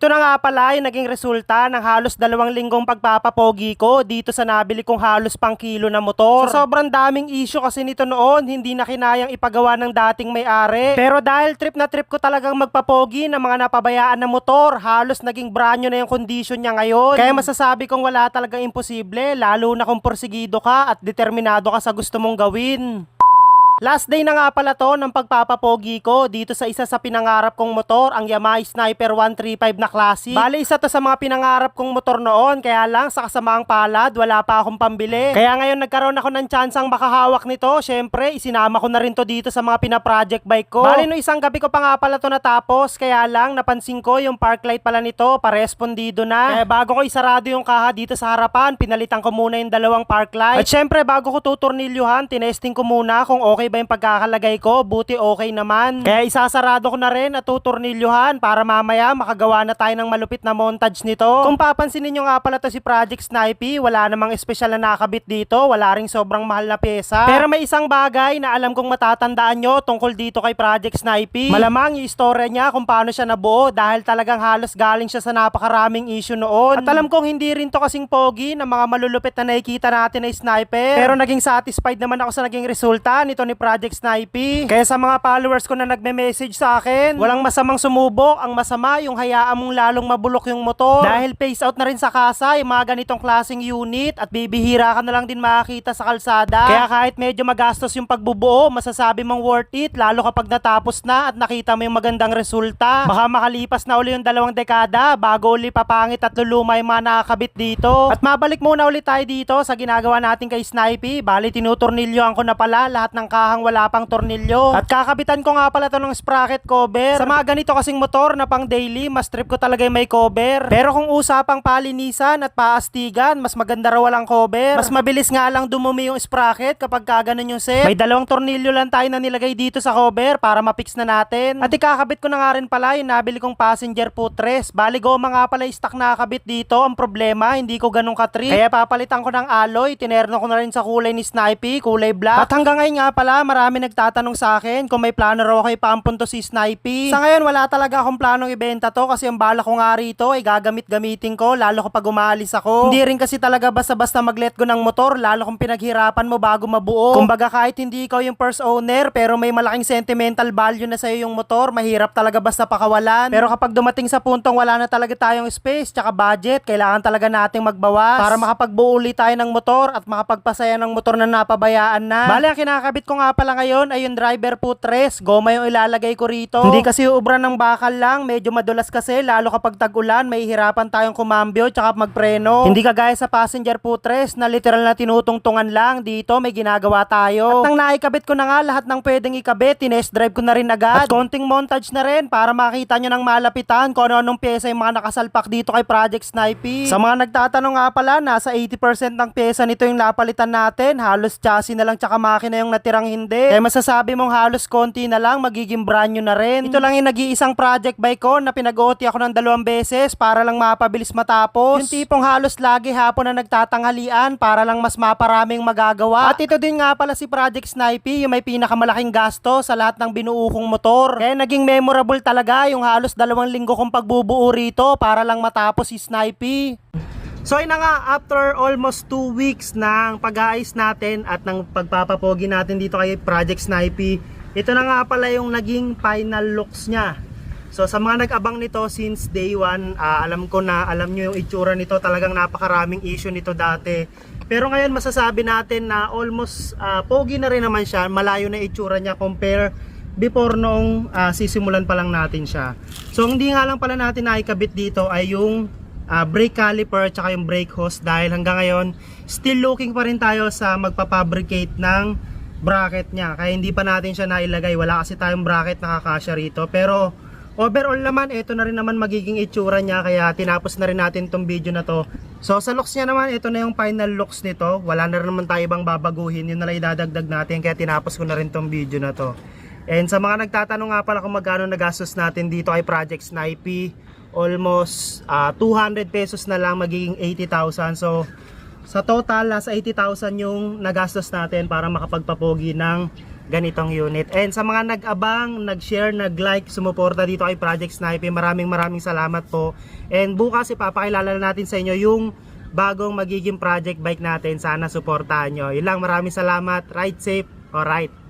Ito na nga pala yung naging resulta ng halos dalawang linggong pagpapapogi ko dito sa nabili kong halos pang kilo na motor. Sa sobrang daming issue kasi nito noon, hindi na kinayang ipagawa ng dating may-ari. Pero dahil trip na trip ko talagang magpapogi ng mga napabayaan na motor, halos naging brand new na yung condition niya ngayon. Kaya masasabi kong wala talagang imposible, lalo na kung porsigido ka at determinado ka sa gusto mong gawin. Last day na nga pala to ng pagpapapogi ko dito sa isa sa pinangarap kong motor, ang Yamaha Sniper 135 na Classic. Bale, isa to sa mga pinangarap kong motor noon, kaya lang sa kasamaang palad, wala pa akong pambili. Kaya ngayon nagkaroon ako ng tsansang makahawak nito, syempre, isinama ko na rin to dito sa mga pina-project bike ko. Bale, no isang gabi ko pa nga pala to natapos, kaya lang napansin ko yung park light pala nito, parespondido na. Kaya bago ko isarado yung kaha dito sa harapan, pinalitan ko muna yung dalawang park light. At syempre, bago ko tutornilyuhan, tinesting ko muna kung okay ba yung pagkakalagay ko, buti okay naman. Kaya isasarado ko na rin at tutornilyuhan para mamaya makagawa na tayo ng malupit na montage nito. Kung papansinin nyo nga pala to si Project Snipey, wala namang espesyal na nakabit dito, wala ring sobrang mahal na pyesa. Pero may isang bagay na alam kong matatandaan nyo tungkol dito kay Project Snipey. Malamang yung istorya niya kung paano siya nabuo dahil talagang halos galing siya sa napakaraming issue noon. At alam kong hindi rin to kasing pogi ng mga malulupit na nakikita natin na sniper. Pero naging satisfied naman ako sa naging resulta nito ni Project Snipey. Kaya sa mga followers ko na nagme-message sa akin, walang masamang sumubok. Ang masama yung hayaan mong lalong mabulok yung motor. Dahil phase out na rin sa kasa yung mga ganitong klaseng unit at bibihira ka na lang din makakita sa kalsada. Kaya kahit medyo magastos yung pagbubuo, masasabi mong worth it lalo kapag natapos na at nakita mo yung magandang resulta. Baka makalipas na uli yung dalawang dekada bago uli papangit at luluma yung mga nakakabit dito. At mabalik muna ulit tayo dito sa ginagawa natin kay Snipey. Bali tinutornilyoan ko na pala lahat ng kahang wala pang tornilyo. At kakabitan ko nga pala to ng sprocket cover. Sa mga ganito kasing motor na pang daily, mas trip ko talaga yung may cover. Pero kung usapang palinisan at paastigan, mas maganda raw walang cover. Mas mabilis nga lang dumumi yung sprocket kapag kaganon yung set. May dalawang tornilyo lang tayo na nilagay dito sa cover para mapix na natin. At ikakabit ko na nga rin pala yung nabili kong passenger footrest. Bali goma nga pala yung stock nakakabit dito. Ang problema, hindi ko ganun katrip. Kaya papalitan ko ng alloy. Tinerno ko na rin sa kulay ni Snipey, kulay black. At hanggang ngayon nga pala, marami nagtatanong sa akin kung may plano raw kay pampunto si Snipey. Sa ngayon, wala talaga akong planong ibenta to kasi ang bala ko nga rito ay gagamit-gamitin ko lalo kapag umalis ako. Hindi rin kasi talaga basta-basta mag-let go ng motor lalo kung pinaghirapan mo bago mabuo. Kumbaga kahit hindi ikaw yung first owner pero may malaking sentimental value na sa'yo yung motor, mahirap talaga basta pakawalan. Pero kapag dumating sa puntong wala na talaga tayong space tsaka budget, kailangan talaga nating magbawas para makapagbuo ulit tayo ng motor at makapagpasaya ng motor na napabayaan na. Bale, ang kinakabit ko nga pala ngayon ay yung driver footrest. Goma yung ilalagay ko rito. Hindi kasi ubra ng bakal lang, medyo madulas kasi lalo kapag tag-ulan, may hirapan tayong kumambyo tsaka magpreno. Hindi kagaya sa passenger footrest na literal na tinutungtungan lang. Dito may ginagawa tayo. At nang naikabit ko na nga lahat ng pwedeng ikabit, tinest drive ko na rin agad. At konting montage na rin para makita nyo ng malapitan kung ano-anong pyesa yung mga nakasalpak dito kay Project Snipey. Sa mga nagtatanong nga pala, nasa 80% ng pyesa nito yung napalitan natin. Halos chassis na lang tsaka makina yung natirang hindi. Kaya masasabi mong halos konti na lang, magiging brand new na rin. Ito lang yung nag-iisang project bike ko na pinag-OT ako ng dalawang beses para lang mapabilis matapos. Yung tipong halos lagi hapon na nagtatanghalian para lang mas maparaming magagawa. At ito din nga pala si Project Snipey, yung may pinakamalaking gasto sa lahat ng binuo kong motor. Kaya naging memorable talaga yung halos dalawang linggo kong pagbubuo rito para lang matapos si Snipey. So yun na nga, after almost 2 weeks ng pag-aayos natin at ng pagpapapogi natin dito kay Project Snipey, ito na nga pala yung naging final looks niya. So sa mga nag-abang nito since day 1, ah, alam ko na alam nyo yung itsura nito, talagang napakaraming issue nito dati. Pero ngayon masasabi natin na almost ah, pogi na rin naman siya, malayo na itsura niya compare before noong ah, sisimulan pa lang natin siya. So hindi nga lang pala natin naikabit dito ay yung ah, brake caliper at yung brake hose dahil hanggang ngayon still looking pa rin tayo sa magpapabricate ng bracket niya. Kaya hindi pa natin siya nailagay. Wala kasi tayong bracket nakakasya rito. Pero overall naman ito na rin naman magiging itsura niya. Kaya tinapos na rin natin tong video na to. So sa looks niya naman ito na yung final looks nito. Wala na rin naman tayo ibang babaguhin. Yun na lang idadagdag natin. Kaya tinapos ko na rin tong video na to. And sa mga nagtatanong nga pala kung magkano nagastos natin dito kay Project Snipey almost ah, 200 pesos na lang magiging 80,000 so sa total nasa 80,000 yung nagastos natin para makapagpapogi ng ganitong unit. And sa mga nag-abang, nag-share, nag-like, sumuporta dito kay Project Snipe, maraming maraming salamat po. And bukas ipapakilala na natin sa inyo yung bagong magiging project bike natin. Sana suportahan nyo. Yun lang, maraming salamat. Ride safe. Alright.